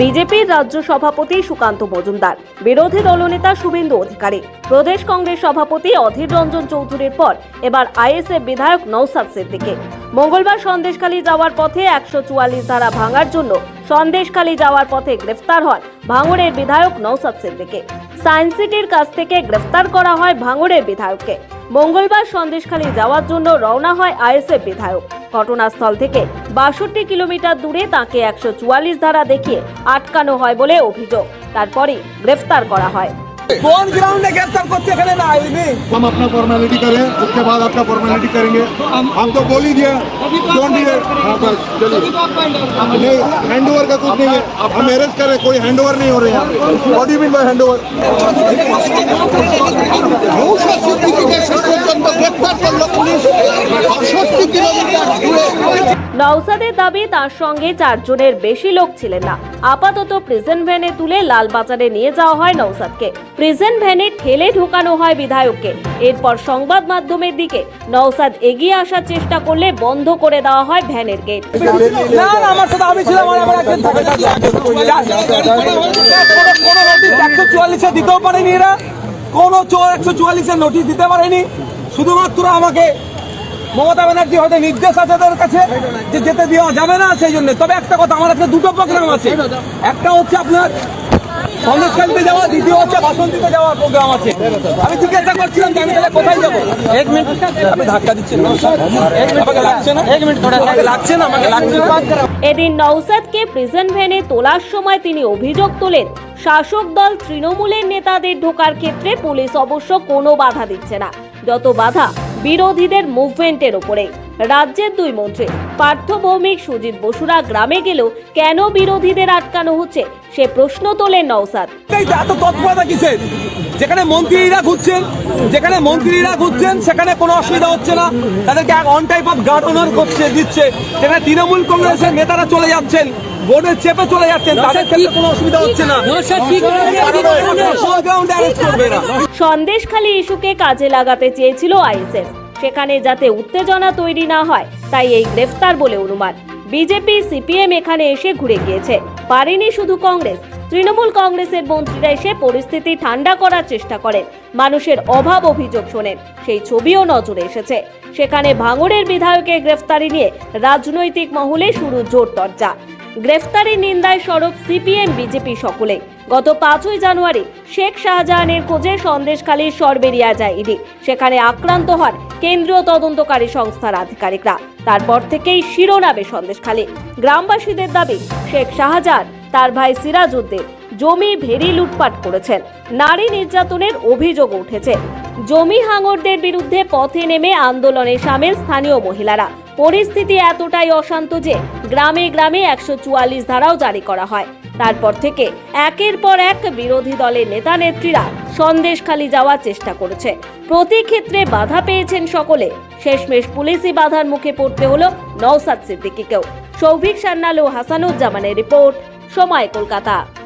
বিজেপির রাজ্য সভাপতি সুকান্ত মজুমদার বিরোধী দলনেতা শুভেন্দু অধিকারী প্রদেশ কংগ্রেস সভাপতি অধীর রঞ্জন চৌধুরীর পর এবার আইএসএফ বিধায়ক নৌসাদ সিদ্দিকে। মঙ্গলবার সন্দেশখালী যাওয়ার পথে একশো চুয়াল্লিশ ধারা ভাঙার জন্য সন্দেশখালী যাওয়ার পথে গ্রেফতার হন ভাঙড়ের বিধায়ক নৌসাদ সিদ্দিকে। সায়েন্স সিটির কাছ থেকে গ্রেফতার করা হয় ভাঙড়ের বিধায়ককে। মঙ্গলবার সন্দেশখালী যাওয়ার জন্য রওনা হয় আইএসএফ বিধায়ক। ঘটনাস্থল থেকে বাষট্টি কিলোমিটার দূরে তাকে একশো চুয়াল্লিশ ধারা দেখিয়ে আটকানো হয় বলে অভিযোগ তারপরই গ্রেফতার করা হয় কোন গ্রাউন্ডে গ্রেফতার করতে এখানে না আইনি हम अपना फॉर्मेलिटी करें उसके बाद आपका फॉर्मेलिटी करेंगे हम तो बोल ही दिया डोंट बी हाँ बस चलिए नहीं हैंड ओवर का कुछ नहीं है हम अरेस्ट करें कोई हैंड ओवर नहीं हो रहे हैं what do mean by hand over নওসাদের দাবি তার সঙ্গে চারজনের বেশি লোক ছিলেন না আপাতত প্রিজন ভ্যানে তুলে লালবাজারে নিয়ে যাওয়া হয় নওসাদকে প্রিজন ভ্যানে ঠেলে ঢোকানো হয় বিধায়ককে এরপর সংবাদ মাধ্যমের দিকে নওসাদ এগিয়ে আসার চেষ্টা করলে বন্ধ করে দেওয়া হয় ভ্যানের গেট না দিতেও পারেনি কোনো একশো চুয়াল্লিশের নোটিশ দিতে পারেনি শুধুমাত্র আমাকে মমতা ব্যানার্জি হয়তো নির্দেশ আছে তাদের কাছে যে যেতে দেওয়া যাবে না সেই জন্য। তবে একটা কথা আমার একটা দুটো প্রোগ্রাম আছে। একটা হচ্ছে আপনার সন্দেশকালীতে যাওয়া দ্বিতীয় হচ্ছে বাসন্তীতে যাওয়ার প্রোগ্রাম আছে। আমি জিজ্ঞাসা করছিলাম যে আমি তাহলে কোথায় যাব? এক মিনিট। আপনি ধাক্কা দিচ্ছেন আমাকে লাগছে না? এক মিনিট আমাকে লাগছে না? আমাকে লাগছে না? এদিন নওসাদকে প্রিজন ভ্যানে তোলার সময় তিনি অভিযোগ তোলেন শাসক দল তৃণমূলের নেতাদের ঢোকার ক্ষেত্রে পুলিশ অবশ্য কোনো বাধা দিচ্ছে না। যত বাধা বিরোধীদের মুভমেন্টের ওপরে। রাজ্যের দুই মন্ত্রী, পার্থ ভৌমিক, সুজিত বসুরা গ্রামে গেলেও কেন বিরোধীদের আটকানো হচ্ছে, সে প্রশ্ন তোলেন নওসাদ। যেখানে মন্ত্রীরা ঘুরছেন যেখানে মন্ত্রীরা ঘুরছেন সেখানে কোনো অসুবিধা হচ্ছে না। তাদেরকে এক অন টাইপ অফ গার্ড অনার করছে দিচ্ছে। যেখানে তৃণমূল কংগ্রেসের নেতারা চলে যাচ্ছেন বোর্ডের চেপে চলে যাচ্ছেন। তাদের ক্ষেত্রে কোনো অসুবিধা হচ্ছে না। সন্দেশখালী ইস্যুকে কাজে লাগাতে চেয়েছিল আইএসএফ। সেখানে যাতে উত্তেজনা তৈরি না হয় তাই এই গ্রেফতার বলে অনুমান। বিজেপি সিপিএম এখানে এসে ঘুরে গিয়েছে। পারেনি শুধু কংগ্রেস তৃণমূল কংগ্রেসের মন্ত্রীরা এসে পরিস্থিতি ঠান্ডা করার চেষ্টা করেন। মানুষের অভাব অভিযোগ শোনেন। সেই ছবিও নজরে এসেছে। সেখানে ভাঙড়ের বিধায়কের গ্রেফতারি নিয়ে রাজনৈতিক মহলে শুরু জোর তর্জা গ্রেফতারির নিন্দায় সরব সিপিএম, বিজেপি সকলে। গত পাঁচই জানুয়ারি শেখ শাহজাহানের খোঁজে সন্দেশখালীর সরবেরিয়া যায় ইডি। সেখানে আক্রান্ত হন কেন্দ্রীয় তদন্তকারী সংস্থার আধিকারিকরা। তারপর থেকেই শিরোনামে সন্দেশখালী। গ্রামবাসীদের দাবি, শেখ শাহজাহান তার ভাই সিরাজউদ্দিন জমি ভেরি লুটপাট করেছেন। নারী নির্যাতনের অভিযোগ উঠেছে। জমি হাঙরদের বিরুদ্ধে পথে নেমে আন্দোলনে সামিল স্থানীয় মহিলারা। পরিস্থিতি এতটাই অশান্ত যে গ্রামে গ্রামে একশো চুয়াল্লিশ ধারাও জারি করা হয়। তারপর থেকে একের পর এক বিরোধী দলের নেতা নেত্রীরা সন্দেশখালি যাওয়ার চেষ্টা করেছে। প্রতি ক্ষেত্রে বাধা পেয়েছেন সকলে। শেষমেশ পুলিশি বাধার মুখে পড়তে হলো নওসাদ সিদ্দিকিকেও। সৌভিক সান্নাল ও হাসানুজ্জামানের রিপোর্ট সময় কলকাতা।